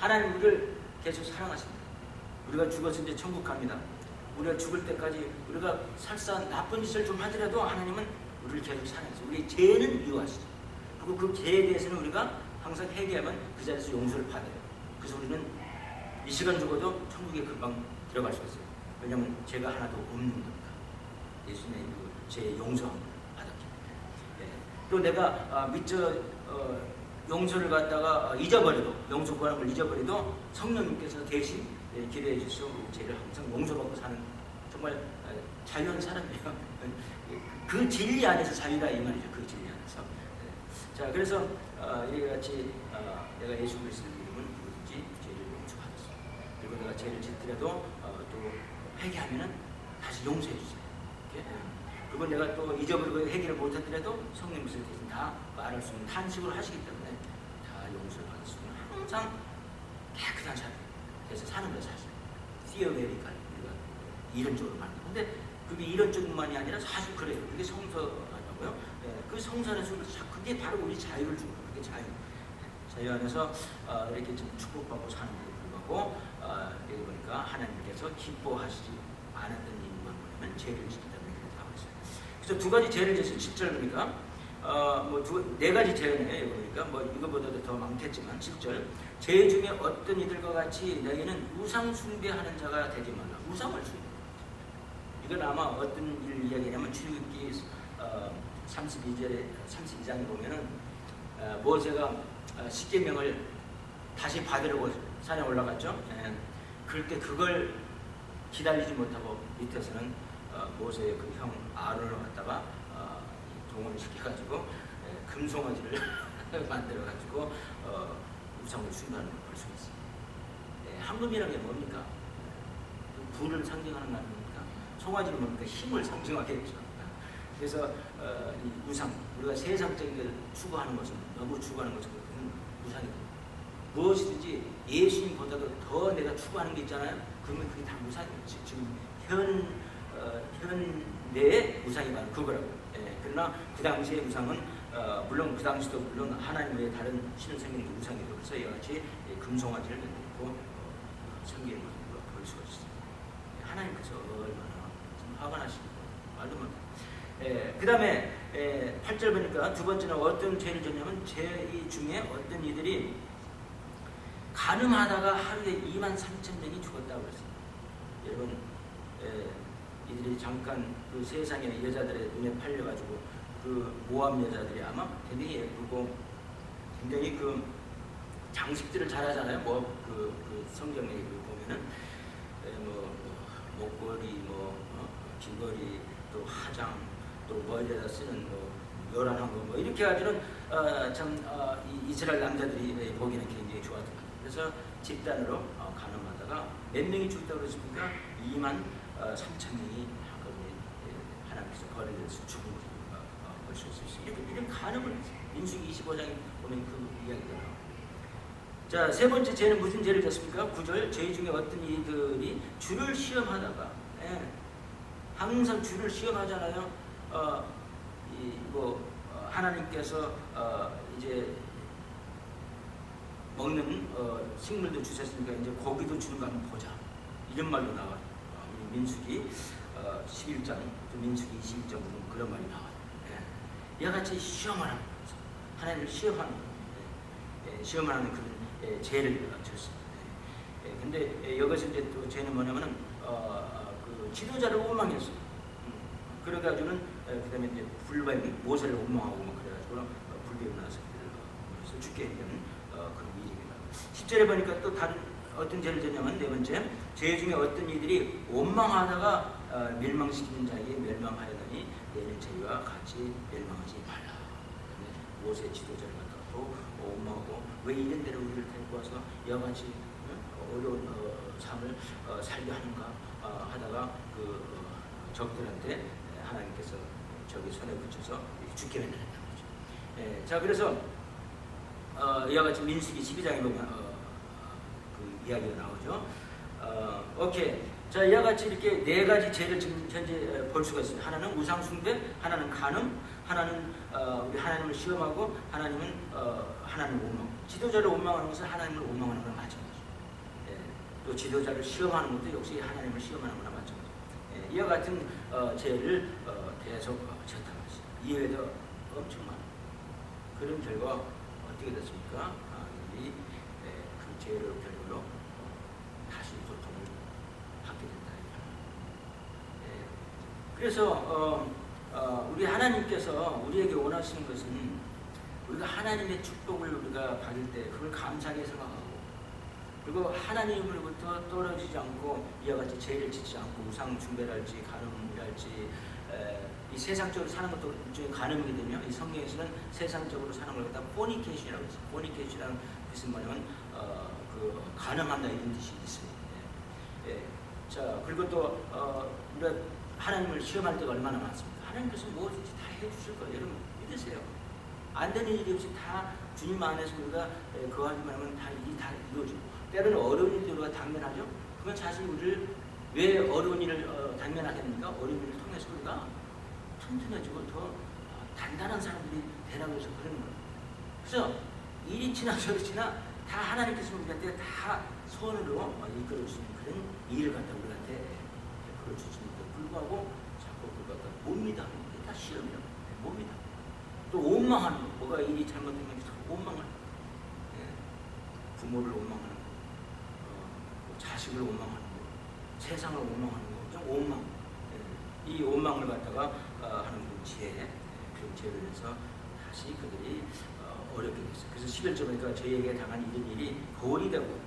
하나님 우리를 계속 사랑하십니다. 우리가 죽어서 이제 천국 갑니다. 우리가 죽을 때까지 우리가 설사 나쁜 짓을 좀 하더라도 하나님은 우리를 계속 사랑하세요. 우리 죄는 미워하시죠. 그리고 그 죄에 대해서는 우리가 항상 회개하면 그 자리에서 용서를 받아요. 그래서 우리는 이 시간 죽어도 천국에 금방 들어갈 수 있어요. 왜냐하면 죄가 하나도 없는 겁니다. 예수님의 그죄 용서함을 받았기 때문에. 예. 또 내가 아, 믿저 어, 용서를 갖다가 어, 잊어버려도 용서 구하는 걸 잊어버려도 성령님께서 대신 예, 기도해 우리 죄를 항상 용서받고 사는 정말 어, 자유한 사람이에요. 그 진리 안에서 자유다 이 말이죠. 그 진리 안에서. 예. 자 그래서 어, 이와 같이 어, 내가 예수 그리스도를 믿으면 누구든지 죄를 용서받았어. 그리고 내가 죄를 짓더라도 어, 또 회개하면은 다시 용서해 주세요. 이렇게. 그리고 내가 또 잊어버리고 해결을 못하더라도 성령께서 대신 다 말할 수 있는 탄식으로 하시기 때문에 다 용서를 항상 깨끗한 삶 그래서 사는 거예요 사실. 티어베리까 우리가 이론적으로 말하는 근데 그게 이론적만이 아니라 사실 그래요. 그게 성서라고요. 예, 그 성서 안에서 그게 바로 우리 자유를 주는 거예요. 그게 자유. 자유 안에서 어, 이렇게 좀 축복받고 사는 데도 불구하고 어, 여기 보니까 하나님께서 기뻐하시지 않았던 이유만 뭐냐면 죄를 지킨다는 얘기를 하고 있어요. 그래서 두 가지 죄를 졌어요. 10절 보니까 어, 뭐네 가지 여기 보니까 뭐 이거보다도 더 많겠지만 10절 죄 중에 어떤 이들과 같이 너희는 우상 숭배하는 자가 되지 말라 우상을 숭배 이건 아마 어떤 일을 이야기냐면 출애굽기 어, 32절에 32장에 보면은 어, 모세가 어, 십계명을 다시 받으려고 산에 올라갔죠. 예. 그럴 때 그걸 기다리지 못하고 밑에서는 어, 모세의 그 형 아론을 갖다가 동원을 시켜가지고 예, 금송아지를 만들어가지고 어, 우상을 숭배하는 걸 볼 수 있어요. 예, 황금이라는 게 뭡니까? 불을 상징하는 거 아닙니까? 송아지는 뭡니까? 힘을 상징하겠죠. 그래서 어, 이 우상, 우리가 세상적인 걸 추구하는 것은 너무 추구하는 것은 우상이다. 무엇이든지 예수님보다도 더 내가 추구하는 게 있잖아요. 그러면 그게 다 우상이에요. 지- 지금 현, 어, 현대의 우상이 바로 그거라고. 예, 그러나 그 당시의 우상은 어, 물론 그 당시도 물론 하나님 외에 다른 신을 섬기는 게 우상이고 그래서 이와 같이 예, 금송아지를 만들고 어, 섬기는 것을 볼 수가 있어요. 예, 하나님께서 얼마나 좀 화가 나시고 말도 못해. 예, 그 다음에 예, 8절 보니까 두 번째는 어떤 죄를 졌냐면 죄 중에 어떤 이들이 가늠하다가 하루에 2만 3천 명이 죽었다고 그랬어요. 여러분, 예, 이들이 잠깐 그 세상의 여자들의 눈에 팔려가지고 그 모함 여자들이 아마 굉장히 예쁘고 굉장히 그 장식들을 잘하잖아요. 뭐그 성경에 그 보면은 예, 뭐, 뭐 목걸이, 뭐 어, 귀걸이, 또 화장, 또 머리에다 쓰는 뭐 요란한 거 뭐 이렇게 가지고는 어, 참 어, 이 이스라엘 남자들이 예, 보기에는 굉장히 좋았던 것 같아요. 그래서 집단으로 어, 가늠하다가 몇 명이 죽다고 그랬습니까? 2만 어, 3천 명이 한꺼번에 예, 하나님께서 버려져서 죽은 어, 볼수 있어요. 이런 가늠을. 민수기 25장에 보면 그 이야기가 나와요. 자, 세 번째 죄는 무슨 죄를 졌습니까? 9절, 죄 중에 어떤 이들이 주를 시험하다가, 예, 항상 주를 시험하잖아요. 어, 이, 뭐, 어, 하나님께서, 어, 이제, 먹는, 어, 식물도 주셨으니까 이제 고기도 주는 거 한번 보자. 이런 말도 나와요. 민수기, 어, 11장, 또 민수기 22장 보면 그런 말이 나와요. 예. 이와 같이 시험을 하는 거죠. 하나님을 시험하는 거예요. 예, 시험을 하는 그런 예, 죄를 졌습니다. 예, 근데 예, 여기서 이제 또 죄는 뭐냐면은 어, 어, 그 지도자를 원망했어요. 음, 그래가지고는 예, 그다음에 이제 불뱀이 모세를 원망하고 막 그래가지고 어, 불뱀이 나서 죽게 되는 어, 그런 일입니다. 10절에 보니까 또 다른 어떤 죄를 졌냐면 네 번째 죄 중에 어떤 이들이 원망하다가 어, 멸망시키는 자에게 멸망하였느니 내는 죄와 같이 멸망하지 말라. 모세 지도자를 갖다가 또 원망하고 왜 이런 데로 우리를 데리고 와서 여같이 어, 어려운 어, 삶을 어, 살게 하는가 어, 하다가 그 어, 적들한테 하나님께서 저기 손에 붙여서 죽게 만들었다는 거죠. 예, 자 그래서 어, 이와 같이 민수기 12장에 보면 어, 그 이야기가 나오죠. 어, 오케이. 자, 이와 같이 이렇게 네 가지 죄를 지금 현재 어, 볼 수가 있습니다. 하나는 우상 숭배, 하나는 간음, 하나는 어, 우리 하나님을 시험하고 하나님은 어, 하나님을 원망. 지도자를 원망하는 것은 하나님을 원망하는 거나 마찬가지죠. 예, 또 지도자를 시험하는 것도 역시 하나님을 시험하는 거나 마찬가지죠. 예, 이와 같은 어, 죄를 어, 계속 어, 졌다는 것이 이외에도 엄청 많은 그런 결과 어떻게 됐습니까? 아, 이 예, 그 죄를 결과로 어, 다시 고통을 받게 된다. 예, 그래서 어, 어, 우리 하나님께서 우리에게 원하시는 것은 우리가 하나님의 축복을 우리가 받을 때 그걸 감사하게 생각하고 그리고 하나님으로부터 떨어지지 않고 이와 같이 죄를 짓지 않고 우상 숭배랄지 가늠이랄지 에, 이 세상적으로 사는 것도 일종의 가늠이거든요. 이 성경에서는 세상적으로 사는 걸 갖다 포니케이션이라고 했어요. 포니케이션이라는 뜻은 뭐냐면 어, 그 가늠한다 이런 뜻이 있습니다. 예. 예. 자 그리고 또 어, 우리가 하나님을 시험할 때가 얼마나 많습니까? 하나님께서 무엇인지 다 해주실 거예요. 여러분 믿으세요. 안 되는 일이 없이 다 주님 안에서 우리가 예, 그하기만 하면 다 일이 다 이루어지고 때로는 어려운 일도 우리가 당면하죠. 그건 사실 우리를 왜 어려운 일을 어, 당면하게 됩니까? 어려운 일을 통해서 우리가 튼튼해지고 더 어, 단단한 사람들이 되라고 해서 그러는 거예요. 그래서 일이 지나 저리 지나 다 하나님께서 우리한테 다 손으로 어, 이끌어 주시는 그런 일을 갖다 우리한테 베풀어 주시는데 불구하고 자꾸 그걸 갖다 못 믿어. 이게 다 시험이라고. 못 믿어. 또 원망하는 거. 뭐가 일이 잘못되면 자꾸 원망하는 거. 예. 부모를 원망하는 거. 어, 뭐 자식을 원망하는 거. 세상을 원망하는 거. 그냥 원망. 예. 이 원망을 갖다가 어, 하는 그 지혜. 예. 그런 지혜를 해서 다시 그들이 어, 어렵게 됐어요. 그래서 11절 보니까 저희에게 당한 이런 일이 거울이 되고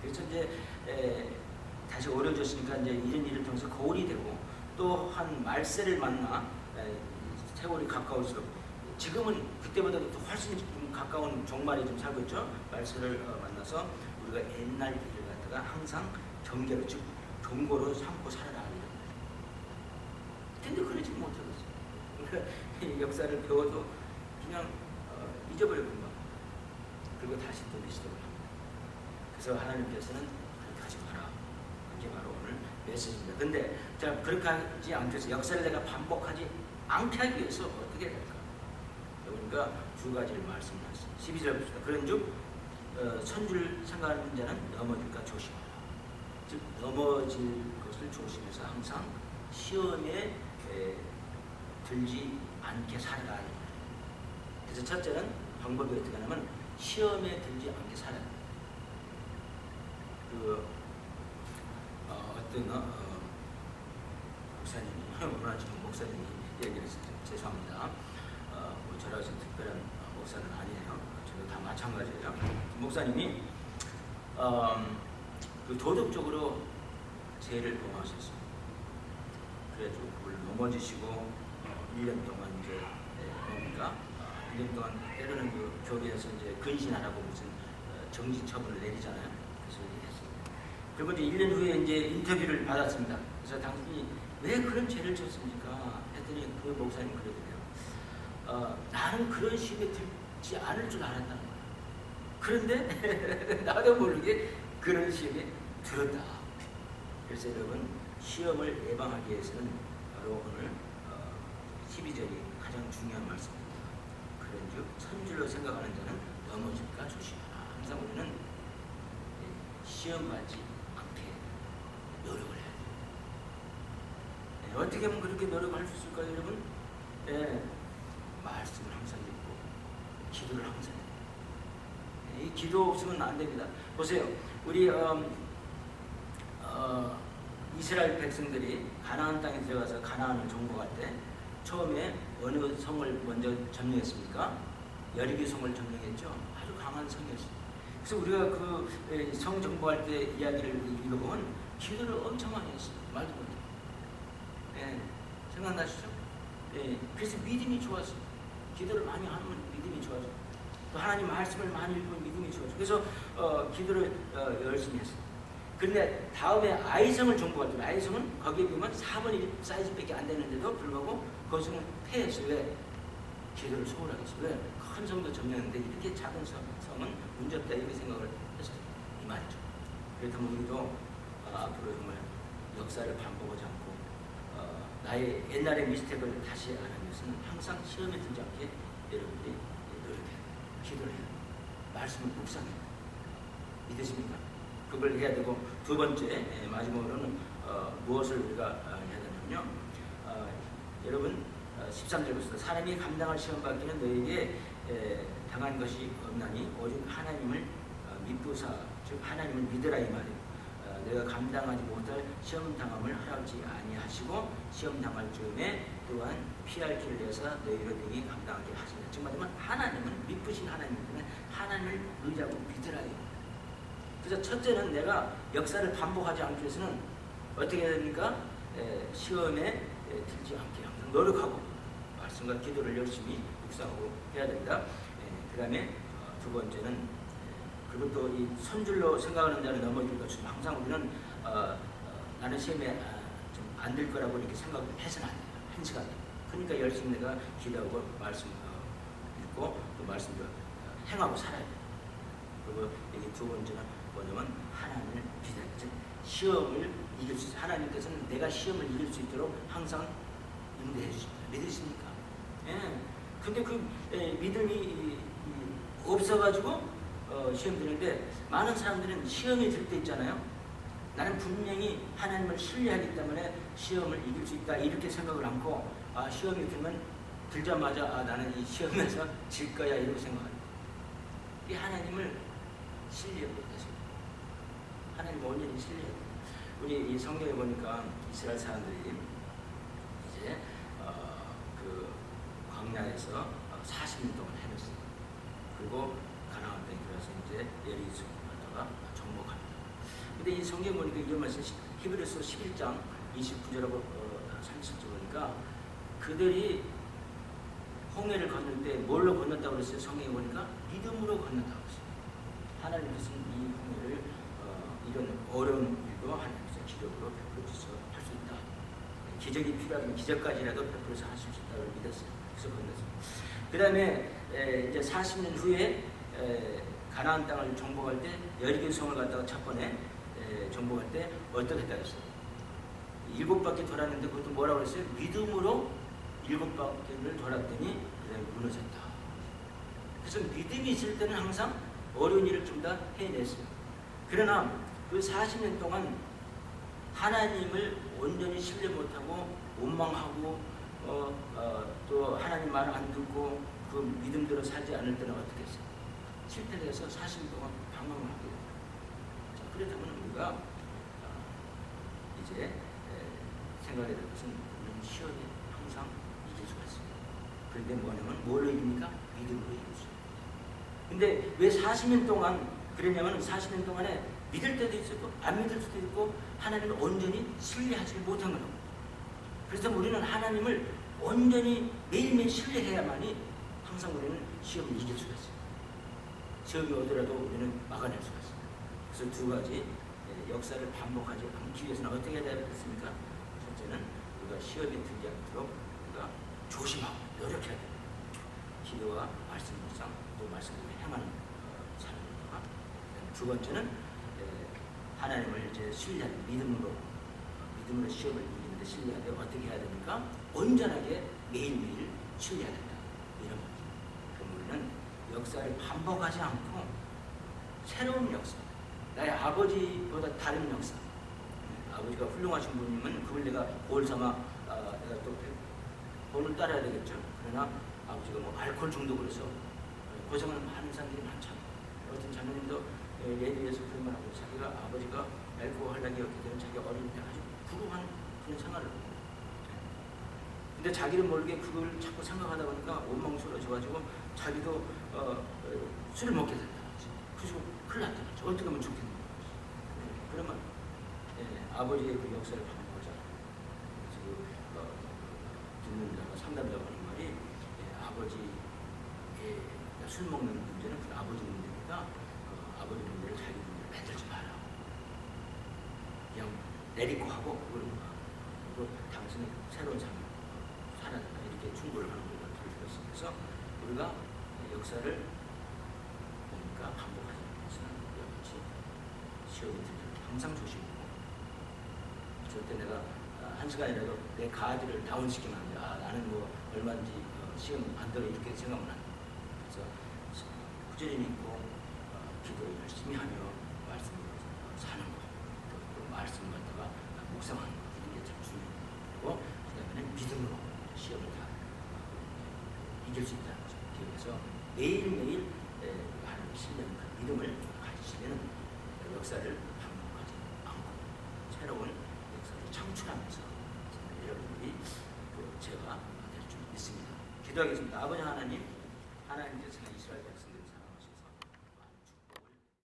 그래서 이제 에, 다시 어려워졌으니까 이제 이런 일을 통해서 거울이 되고 또 한 말세를 만나 에, 세월이 가까울수록 지금은 그때보다 도 훨씬 좀 가까운 종말에 좀 살고 있죠. 말세를 어, 만나서 우리가 옛날 일을 갖다가 항상 경계로 즉 경고로 삼고 살아라. 근데 그러지 못하고 있어요. 그러니까 이 역사를 배워도 그냥 어, 잊어버리고 막 그리고 다시 또 리스토를 합니다. 그래서 하나님께서는 그렇게 하지 마라. 그게 바로 오늘 메시지입니다. 근데 자 그렇게 하지 위해서 역사를 내가 반복하지 않게 하기 위해서 어떻게 해야 될까? 그러니까 두 가지를 말씀하셨어요. 12절 봅시다. 그런 즉 어, 선주를 생각하는 자는 넘어질까 조심하라. 즉 넘어질 것을 조심해서 항상 시험에 에, 들지 않게 살아라. 그래서 첫째는 방법이 어떻게 하냐면 시험에 들지 않게 살아야 돼. 그 어, 어떤 어, 어, 목사님이 아침 목사님이 얘기를 했어요. 죄송합니다. 어, 뭐 저라서 특별한 어, 목사는 아니에요. 저도 다 마찬가지예요. 목사님이 어, 그 도덕적으로 죄를 범하셨어요. 그래가지고 그걸 넘어지시고 어, 1년 동안 이제 예, 뭡니까? 어, 1년 동안 때로는 그 교회에서 이제 근신하라고 무슨 어, 정지 처분을 내리잖아요. 그래서 이제 1년 후에 이제 인터뷰를 받았습니다. 그래서 당신이 왜 그런 죄를 졌습니까? 했더니 그 목사님 그러더래요. 어, 나는 그런 시험에 들지 않을 줄 알았다는 거야. 그런데 나도 모르게 그런 시험에 들었다. 그래서 여러분 시험을 예방하기 위해서는 바로 오늘 어, 12절이 가장 중요한 말씀입니다. 그런즉 선줄로 생각하는 자는 넘어질까 조심하라. 항상 우리는 예, 시험 받지 않게 노력을 해야 돼요. 예, 어떻게 하면 그렇게 노력할 수 있을까요, 여러분? 예, 말씀을 항상 읽고 기도를 항상 해요. 예, 이 기도 없으면 안 됩니다. 보세요, 우리 음, 어, 이스라엘 백성들이 가나안 땅에 들어가서 가나안을 정복할 때 처음에 어느 성을 먼저 점령했습니까? 여리기 성을 점령했죠. 아주 강한 성이었어요. 그래서 우리가 그 성 정복할 때 이야기를 읽어보면 기도를 엄청 많이 했어요. 말도. 예, 생각나시죠? 예, 그래서 믿음이 좋았어요. 기도를 많이 하면 믿음이 좋아져. 또 하나님 말씀을 많이 읽으면 믿음이 좋아져. 그래서 어, 기도를 어, 열심히 했어요. 그런데 다음에 아이성을 정복할 때 아이성은 거기에 보면 4분의 1 사이즈밖에 안 되는데도 불구하고 그것은 패했어요. 왜? 기도를 소홀하게 했어요. 왜? 큰 성도 점령했는데 이렇게 작은 성, 성은 문제 없다 이렇게 생각을 했어요. 이 말이죠. 그렇다면 우리도 아, 앞으로 정말 역사 역사를 반복하지 않고 어, 나의 옛날의 미스텍을 다시 안 것은 항상 시험에 들지 않게 여러분들이 돼요. 기도를 해야 돼요. 말씀을 묵상해야 돼요. 믿으십니까? 그걸 해야 되고 두 번째 예, 마지막으로는 어, 무엇을 우리가 어, 해야 되냐면요. 어, 여러분 어, 13절부터 사람이 감당할 시험 받기는 너에게 에, 당한 것이 없나니 오직 하나님을 어, 믿부사 즉 하나님을 믿으라 이 말이에요. 어, 내가 감당하지 못할 시험 당함을 허락지 아니하시고 시험 당할 즈음에 또한 피할 길을 내서 너희로 등이 감당하게 하시다. 즉 말하면 하나님은 믿으신 하나님 때문에 하나님을 의지하고 믿으라 이 말이에요. 그래서 첫째는 내가 역사를 반복하지 않기 위해서는 어떻게 해야 됩니까? 에, 시험에 에, 들지 않게 항상 노력하고 말씀과 기도를 열심히 묵상하고 해야 됩니다. 그 다음에 어, 두 번째는 에, 그리고 또 이 선줄로 생각하는 자는 넘어질 것은 항상 우리는 어, 어, 나는 시험에 아, 좀안 될 거라고 이렇게 생각을 해서는 안 돼요. 한 시간. 그러니까 열심히 내가 기도하고 말씀 어, 읽고 또 말씀도 어, 행하고 살아야 돼요. 그리고 여기 두 번째는 뭐냐면 하나님을 기다려. 즉 시험을 이길 수 있어요. 하나님께서는 내가 시험을 이길 수 있도록 항상 인도해 주십니다. 믿으십니까? 예. 근데 그 예, 믿음이 없어가지고 어, 시험 드는데 많은 사람들은 시험이 들 때 있잖아요. 나는 분명히 하나님을 신뢰하기 때문에 시험을 이길 수 있다 이렇게 생각을 않고 아 시험이 들면 들자마자 아 나는 이 시험에서 질 거야 이렇게 생각합니다. 이 하나님을 신뢰 못해서 하나님 온전히 신뢰. 우리 이 성경에 보니까 이스라엘 사람들이 이제 어, 그 광야에서 어, 40년 동안 헤맸어요. 그리고 들어서 이제 예리수 갔다가 정복합니다. 근데 이 성경 보니까 이런 말씀 히브리서 11장 29절하고 어, 30절 보니까 그들이 홍해를 건널 때 뭘로 건넜다고 그랬어요? 성경에 보니까 믿음으로 건넜다고 그랬어요. 하나님께서는 이 홍해를 어, 이런 어려운 일도 하나님께서 기적으로 베풀어 주셔서 할 수 있다. 기적이 필요하면 기적까지라도 베풀어서 할 수 있다고 믿었어요. 그래서 건넜어요. 그 다음에 이제 40년 후에 에, 가나안 땅을 정복할 때 여리고 성을 갖다가 첫 번에 에, 정복할 때 어떻게 했다 했어요? 일곱 바퀴 돌았는데 그것도 뭐라고 그랬어요? 믿음으로 일곱 바퀴를 돌았더니 무너졌다. 그래서 믿음이 있을 때는 항상 어려운 일을 좀더 해냈어요. 그러나 그 40년 동안 하나님을 온전히 신뢰 못하고 원망하고 어, 어, 또 하나님 말안 듣고 그 믿음대로 살지 않을 때는 어떻게 했어요? 실패를 해서 40년 동안 방황을 하게. 자, 그렇다면 우리가 어, 이제 에, 생각해야 될 것은 우리는 시험에 항상 이길 수가 있습니다. 그런데 뭐냐면 뭘로 이깁니까? 믿음으로 있어요. 근데 왜 40년 동안 그랬냐면 40년 동안에 믿을 때도 있었고 안 믿을 수도 있고 하나님을 온전히 신뢰하지 못한 거예요. 그래서 우리는 하나님을 온전히 매일매일 신뢰해야만이 항상 우리는 시험을 이길 수가 있어요. 시험이 오더라도 우리는 막아낼 수가 있어요. 그래서 두 가지 예, 역사를 반복하지 않기 위해서는 어떻게 해야 되겠습니까? 첫째는 우리가 시험에 들지 않도록 우리가 조심하고 노력해야 돼요. 기도와 말씀 묵상 또 말씀대로 행하는 어, 삶입니다. 두 번째는 에, 하나님을 이제 신뢰하는 믿음으로 어, 믿음으로 시험을 이기는데 신뢰하되 어떻게 해야 됩니까? 온전하게 매일매일 신뢰해야 된다. 이런 역사를 반복하지 않고 새로운 역사, 나의 아버지보다 다른 역사. 아버지가 훌륭하신 분이면 그걸 내가 볼 삼아 아, 내가 또 본을 따라야 되겠죠. 그러나 아버지가 뭐 알코올 중독을 해서 고생을 하는 사람들이 많잖아요. 어떤 자매님도 예리에서 그런 말 하고 자기가 아버지가 알코올 한량이었기 때문에 자기가 어릴 때 아주 불우한 그런 생활을 근데 자기는 모르게 그걸 자꾸 생각하다 보니까 원망스러워져가지고 자기도 어, 어, 술을 먹게 된다. 그래서 큰일 났다. 어떻게 하면 좋겠는 거지. 그러면 예, 아버지의 그 역사를 반복하자. 지금 어, 듣는 자가 상담자가 하는 말이 예, 아버지의 술 먹는 문제는 그 아버지 문제니까 어, 아버지 문제를 자기 문제를 만들지 마라. 그냥 내리고 하고 그러는 거야. 그리고 당신은 새로운 삶을 살아야 된다. 이렇게 충고를 하는 거가 들었어요. 그래서 우리가 역사를 보니까 반복하지 않는 역시 시험이 들때 항상 조심하고 절대 내가 아, 한 시간이라도 내 가지를 다운시키면 안 돼. 아, 나는 뭐 얼마든지 어, 시험 반대로 이렇게 생각은 안 돼. 그래서 꾸준히 믿고 어, 기도를 열심히 하며 말씀을 사는 것, 또, 또 말씀을 갖다가 묵상하는 것 이런 게 참 중요하고 그다음에 믿음으로 시험을 다 어, 이길 수 있다는 거죠. 그래서 매일매일 에, 하나님 신뢰는 그 믿음을 가지시면 역사를 반복하지 않고 새로운 역사를 창출하면서 여러분들이 그 제가 될 줄 믿습니다. 기도하겠습니다. 아버지 하나님, 백성